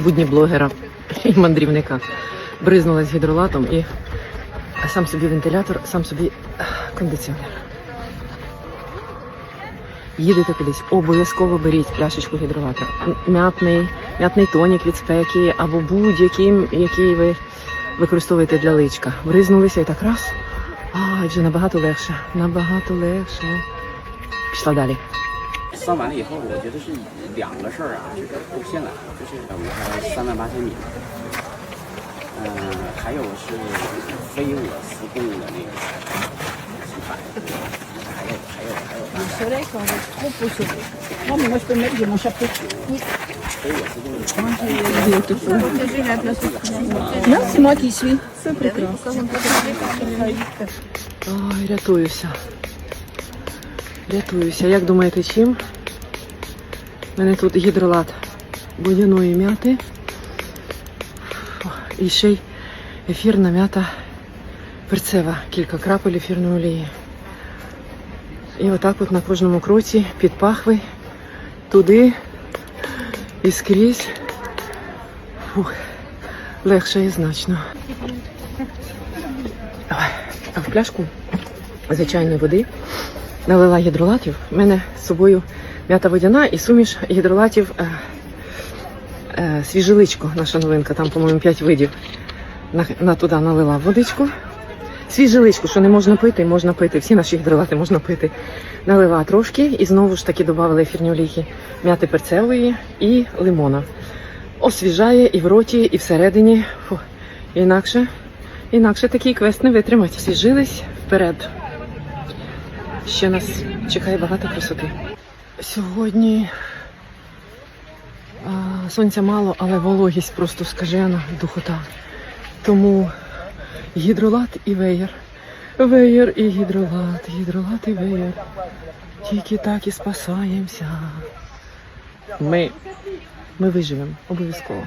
будні блогера і мандрівника. Бризнулась гідролатом і сам собі вентилятор, сам собі кондиціонер. Їдете кудись, обов'язково беріть пляшечку гідролата. М'ятний, м'ятний тонік від спеки або будь-який, який ви використовуєте для личка. Бризнулися і так раз. А, вже набагато легше. Набагато легше. Пішла далі. 算完了以后，我觉得是两个事儿啊，就是路线了，就是我们还三万八千米，嗯、还有是非我司供的那个几百，还有还有还有大概 soleil quand on est trop au soleil. Non, mais moi je peux mettre, j'ai mon chapeau. 非我司供的 Non, c'est moi qui suis. Ой, рятуюся. Рятуюся. Як думаєте, чим? У мене тут гідролат будяної м'яти. І ще й ефірна м'ята перцева, кілька крапель ефірної олії. І отак от на кожному кроці під пахви, туди і скрізь. Фух, легше і значно. Ой, А в пляшку звичайної води налила гідролатів. У мене з собою м'ята водяна і суміш гідролатів е, е, свіжиличко, наша новинка, там, по-моєму, 5 видів. На, на туди налила водичку. Свіжиличку, що не можна пити, можна пити. Всі наші гідролати можна пити. Налила трошки і знову ж таки додали ефірні олійки м'яти перцевої і лимона. Освіжає і в роті, і всередині. Фу. Інакше Інакше такий квест не витримать. Свіжились вперед. Ще нас чекає багато красоти. Сьогодні а, сонця мало, але вологість просто скажена, духота. Тому гідролат і веєр. Веєр і гідролат, гідролат і веєр. Тільки так і спасаємося. Ми, ми виживемо обов'язково.